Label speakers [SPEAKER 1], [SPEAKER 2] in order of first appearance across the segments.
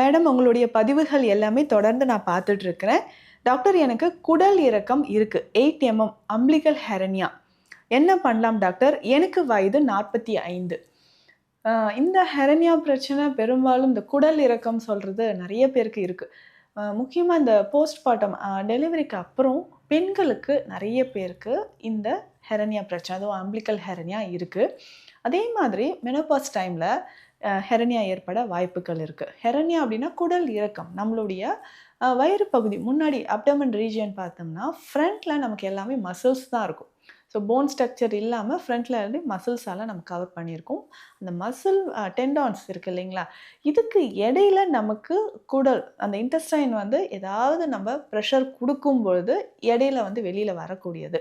[SPEAKER 1] Madam உங்களுடைய பதிவுகள் எல்லாமே தொடர்ந்து நான் பார்த்துட்டு இருக்கிறேன் டாக்டர் எனக்கு குடல் இறக்கம் இருக்கு. எயிட் எம்எம் அம்பிளிகல் ஹெரனியா என்ன பண்ணலாம் டாக்டர்? எனக்கு வயது நாற்பத்தி ஐந்து. இந்த ஹெரனியா பிரச்சனை பெரும்பாலும் இந்த குடல் இறக்கம் சொல்கிறது நிறைய பேருக்கு இருக்குது முக்கியமாக இந்த போஸ்ட்மார்ட்டம் டெலிவரிக்கு அப்புறம் பெண்களுக்கு நிறைய பேருக்கு இந்த ஹெரனியா பிரச்சனை அதுவும் ஆம்பிளிக்கல் ஹெரனியா இருக்குது அதே மாதிரி மெனோபாஸ் டைமில் ஹெரனியா ஏற்பட வாய்ப்புகள் இருக்குது ஹெரனியா அப்படின்னா குடல் இறக்கம். நம்மளுடைய வயிறு பகுதி. முன்னாடி அப்டமன் ரீஜியன் பார்த்தோம்னா ஃப்ரண்ட்டில் நமக்கு எல்லாமே மசில்ஸ் தான் இருக்கும். ஸோ போன் ஸ்ட்ரக்சர் இல்லாமல் ஃப்ரண்ட்டில் இருந்து மசில்ஸால் நம்ம கவர் பண்ணியிருக்கோம். அந்த மசில் டெண்டான்ஸ் இருக்கு இல்லைங்களா? இதுக்கு இடையில நமக்கு குடல் அந்த இன்டெஸ்டைன் வந்து ஏதாவது நம்ம ப்ரெஷர் கொடுக்கும் பொழுது இடையில வந்து வெளியில் வரக்கூடியது.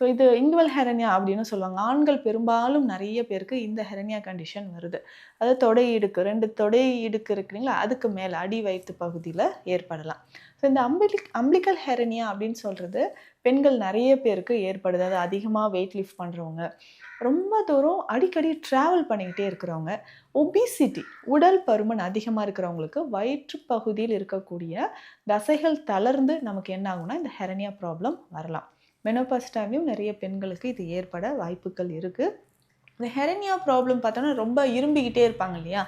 [SPEAKER 1] ஸோ இது இன்வல் ஹெரனியா அப்படின்னு சொல்லுவாங்க. ஆண்கள் பெரும்பாலும் நிறைய பேருக்கு இந்த ஹெரனியா கண்டிஷன் வருது. அது தொடை இடுக்கு ரெண்டு தொடை இடுக்கு இருக்குங்களா அதுக்கு மேலே அடி வயிற்று பகுதியில் ஏற்படலாம். ஸோ இந்த அம்பிளிக் அம்பிளிக்கல் ஹெரனியா அப்படின்னு சொல்கிறது பெண்கள் நிறைய பேருக்கு ஏற்படுது. அது அதிகமாக வெயிட் லிஃப்ட் பண்ணுறவங்க ரொம்ப தூரம் அடிக்கடி ட்ராவல் பண்ணிக்கிட்டே இருக்கிறவங்க. ஒபிசிட்டி உடல் பருமன் அதிகமாக இருக்கிறவங்களுக்கு வயிற்று பகுதியில் இருக்கக்கூடிய தசைகள் தளர்ந்து நமக்கு என்ன ஆகும்னா இந்த ஹெரனியா ப்ராப்ளம் வரலாம். மெனோபாஸ் டைம்லையும் நிறைய பெண்களுக்கு இது ஏற்பட வாய்ப்புகள் இருக்குது இந்த ஹெரனியா ப்ராப்ளம் பார்த்தோன்னா ரொம்ப இரும்பிக்கிட்டே இருப்பாங்க இல்லையா?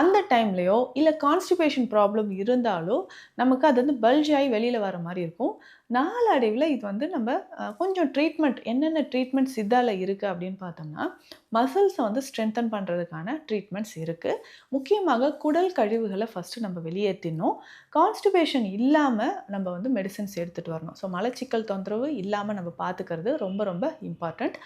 [SPEAKER 1] அந்த டைம்லையோ இல்லை கான்ஸ்டிபேஷன் ப்ராப்ளம் இருந்தாலோ நமக்கு அது வந்து பல்ஜ் ஆகி வெளியில் வர மாதிரி இருக்கும். நாளடைவில் இது வந்து நம்ம கொஞ்சம் ட்ரீட்மெண்ட் என்னென்ன ட்ரீட்மெண்ட்ஸ் இதால் இருக்குது அப்படின்னு பார்த்தோம்னா மசில்ஸை வந்து ஸ்ட்ரென்தன் பண்ணுறதுக்கான ட்ரீட்மெண்ட்ஸ் இருக்குது முக்கியமாக குடல் கழிவுகளை ஃபஸ்ட்டு நம்ம வெளியேற்றினோம் கான்ஸ்டிபேஷன் இல்லாமல் நம்ம வந்து மெடிசன்ஸ் எடுத்துகிட்டு வரணும். ஸோ மலச்சிக்கல் தொந்தரவு இல்லாமல் நம்ம பார்த்துக்கிறது ரொம்ப ரொம்ப இம்பார்ட்டண்ட்